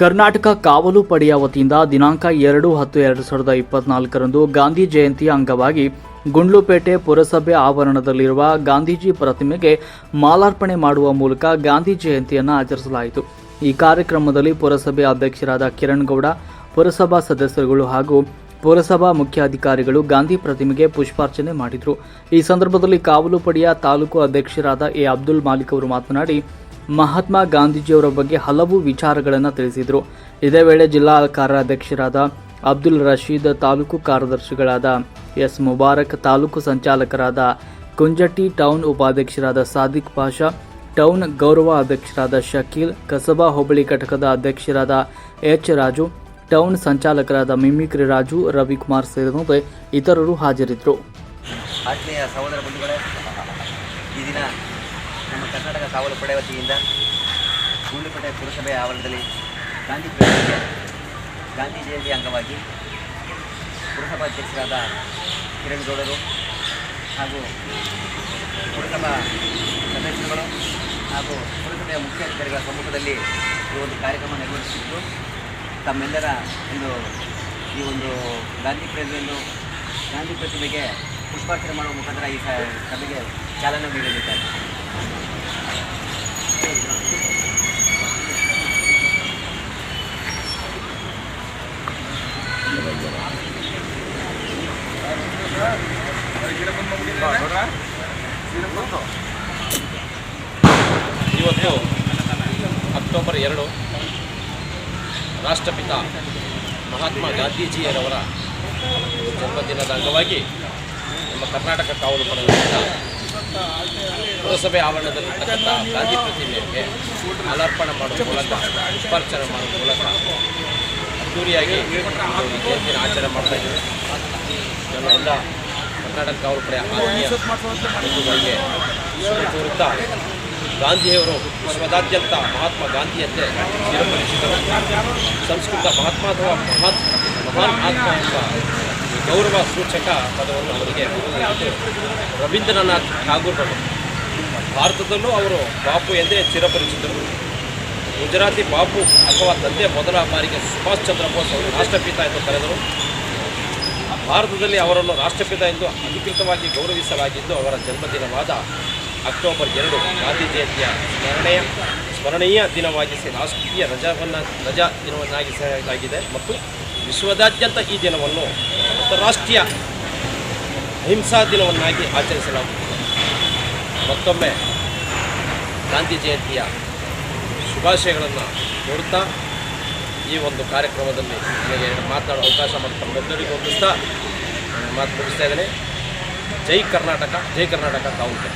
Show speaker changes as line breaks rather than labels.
ಕರ್ನಾಟಕ ಕಾವಲು ಪಡೆಯ ವತಿಯಿಂದ ದಿನಾಂಕ ಎರಡು ಹತ್ತು ಎರಡು ಸಾವಿರದ ಇಪ್ಪತ್ನಾಲ್ಕರಂದು ಗಾಂಧಿ ಜಯಂತಿ ಅಂಗವಾಗಿ ಗುಂಡ್ಲುಪೇಟೆ ಪುರಸಭೆ ಆವರಣದಲ್ಲಿರುವ ಗಾಂಧೀಜಿ ಪ್ರತಿಮೆಗೆ ಮಾಲಾರ್ಪಣೆ ಮಾಡುವ ಮೂಲಕ ಗಾಂಧಿ ಜಯಂತಿಯನ್ನು ಆಚರಿಸಲಾಯಿತು. ಈ ಕಾರ್ಯಕ್ರಮದಲ್ಲಿ ಪುರಸಭೆ ಅಧ್ಯಕ್ಷರಾದ ಕಿರಣ್ ಗೌಡ ಪುರಸಭಾ ಸದಸ್ಯರುಗಳು ಹಾಗೂ ಪುರಸಭಾ ಮುಖ್ಯಾಧಿಕಾರಿಗಳು ಗಾಂಧಿ ಪ್ರತಿಮೆಗೆ ಪುಷ್ಪಾರ್ಚನೆ ಮಾಡಿದರು. ಈ ಸಂದರ್ಭದಲ್ಲಿ ಕಾವಲು ಪಡೆಯ ತಾಲೂಕು ಅಧ್ಯಕ್ಷರಾದ ಎ ಅಬ್ದುಲ್ ಮಾಲಿಕ್ ಅವರು ಮಾತನಾಡಿ ಮಹಾತ್ಮ ಗಾಂಧೀಜಿಯವರ ಬಗ್ಗೆ ಹಲವು ವಿಚಾರಗಳನ್ನು ತಿಳಿಸಿದರು. ಇದೇ ವೇಳೆ ಜಿಲ್ಲಾ ಕಾರ್ಯಾಧ್ಯಕ್ಷರಾದ ಅಬ್ದುಲ್ ರಶೀದ್, ತಾಲೂಕು ಕಾರ್ಯದರ್ಶಿಗಳಾದ ಎಸ್ ಮುಬಾರಕ್, ತಾಲೂಕು ಸಂಚಾಲಕರಾದ ಕುಂಜಟಿ ಟೌನ್ ಉಪಾಧ್ಯಕ್ಷರಾದ ಸಾದಿಕ್ ಪಾಷಾ, ಟೌನ್ ಗೌರವ ಅಧ್ಯಕ್ಷರಾದ ಶಕೀಲ್, ಕಸಬಾ ಹೋಬಳಿ ಘಟಕದ ಅಧ್ಯಕ್ಷರಾದ ಎಚ್ ರಾಜು, ಟೌನ್ ಸಂಚಾಲಕರಾದ ಮಿಮಿಕ್ರಿ ರಾಜು, ರವಿಕುಮಾರ್ ಸೇರಿದಂತೆ ಇತರರು ಹಾಜರಿದ್ದರು
ನಮ್ಮ ಕರ್ನಾಟಕ ಕಾವಲು ಪಡೆ ವತಿಯಿಂದ ಗುಂಡ್ಲುಪೇಟೆ ಪುರಸಭೆ ಆವರಣದಲ್ಲಿ ಗಾಂಧಿ ಪ್ರತಿಮೆಗೆ ಗಾಂಧಿ ಜಯಂತಿ ಅಂಗವಾಗಿ ಪುರಸಭಾಧ್ಯಕ್ಷರಾದ ಕಿರಣ್ ಗೌಡರು ಹಾಗೂ ಪುರಸಭಾ ಸದಸ್ಯರುಗಳು ಹಾಗೂ ಪುರಸಭೆಯ ಮುಖ್ಯಾಧಿಕಾರಿಗಳ ಸಮ್ಮುಖದಲ್ಲಿ ಈ ಒಂದು ಕಾರ್ಯಕ್ರಮ ನಿರ್ವಹಿಸಿದ್ದು ತಮ್ಮೆಲ್ಲರ ಒಂದು ಈ ಒಂದು ಗಾಂಧಿ ಪ್ರತಿಮೆಯನ್ನು ಗಾಂಧಿ ಪ್ರತಿಮೆಗೆ ಪುಷ್ಪಾರ್ಚನೆ ಮಾಡುವ ಮುಖಾಂತರ ಈ ಸಭೆಗೆ ಚಾಲನೆ ನೀಡಲಿದ್ದಾರೆ.
ಇವತ್ತು ಅಕ್ಟೋಬರ್ ಎರಡು ರಾಷ್ಟ್ರಪಿತ ಮಹಾತ್ಮ ಗಾಂಧೀಜಿಯರವರ ಜನ್ಮದಿನದ ಅಂಗವಾಗಿ ನಮ್ಮ ಕರ್ನಾಟಕ ಕಾವಲು ಪಡೆಯಿಂದ ಪುರಸಭೆ ಆವರಣದಲ್ಲಿರ್ತಕ್ಕಂಥ ಗಾಂಧಿ ಪ್ರತಿಮೆಗೆ ಮಾಲಾರ್ಪಣೆ ಮಾಡುವ ಮೂಲಕ ಪುಷ್ಪಾರ್ಚನೆ ಮಾಡುವ ಮೂಲಕ ಅದ್ದೂರಿಯಾಗಿ ಜಯಂತಿಯನ್ನು ಆಚರಣೆ ಮಾಡ್ತಾ ಇದ್ದೀವಿ ನಮ್ಮ ಎಲ್ಲ ಕರ್ನಾಟಕ ಅವ್ರ ಕಡೆ ಆತ್ಮೀಯ ಬಂಧುಗಳಿಗೆ ಶುಭ ಕೋರುತ್ತಾ ಗಾಂಧಿಯವರು ವಿಶ್ವದಾದ್ಯಂತ ಮಹಾತ್ಮ ಗಾಂಧಿಯಂತೆ ಚಿರಪರಿಚಿತರು. ಸಂಸ್ಕೃತ ಮಹಾತ್ಮ ಅಥವಾ ಮಹಾತ್ ಮಹಾನ್ ಆತ್ಮ ಎಂಬ ಗೌರವ ಸೂಚಕ ಪದವನ್ನು ಅವರಿಗೆ ರವೀಂದ್ರನಾಥ್ ಠಾಗೂರ್ರವರು ಭಾರತದಲ್ಲೂ ಅವರು ಬಾಪು ಎಂದೇ ಚಿರಪರಿಚಿತರು. ಗುಜರಾತಿ ಬಾಪು ಅಥವಾ ತಂದೆ ಮೊದಲ ಬಾರಿಗೆ ಸುಭಾಷ್ ಚಂದ್ರ ಬೋಸ್ ಅವರು ರಾಷ್ಟ್ರಪಿತ ಎಂದು ಕರೆದರು. ಭಾರತದಲ್ಲಿ ಅವರನ್ನು ರಾಷ್ಟ್ರಪಿತ ಎಂದು ಅಧಿಕೃತವಾಗಿ ಗೌರವಿಸಲಾಗಿದ್ದು ಅವರ ಜನ್ಮದಿನವಾದ ಅಕ್ಟೋಬರ್ ಎರಡು ಗಾಂಧಿ ಜಯಂತಿಯ ಸ್ಮರಣೆಯ ಸ್ಮರಣೀಯ ದಿನವಾಗಿಸಿ ರಾಷ್ಟ್ರೀಯ ರಜಾವನ್ನು ರಜಾ ದಿನವನ್ನಾಗಿಸಲಾಗಿದೆ ಮತ್ತು ವಿಶ್ವದಾದ್ಯಂತ ಈ ದಿನವನ್ನು ಅಂತಾರಾಷ್ಟ್ರೀಯ ಅಹಿಂಸಾ ದಿನವನ್ನಾಗಿ ಆಚರಿಸಲಾಗುತ್ತದೆ. ಮತ್ತೊಮ್ಮೆ ಗಾಂಧಿ ಜಯಂತಿಯ ಶುಭಾಶಯಗಳನ್ನು ನೋಡುತ್ತಾ ಈ ಒಂದು ಕಾರ್ಯಕ್ರಮದಲ್ಲಿ ನನಗೆ ಮಾತನಾಡೋ ಅವಕಾಶ ಮಾಡಿ ತಮ್ಮೆಲ್ಲರಿಗೂ ಹೊಂದಿಸ್ತಾ ಮಾತು ಮುಗಿಸ್ತಾ ಇದ್ದೇನೆ. ಜೈ ಕರ್ನಾಟಕ ಜೈ ಕರ್ನಾಟಕ ಕಾವಲು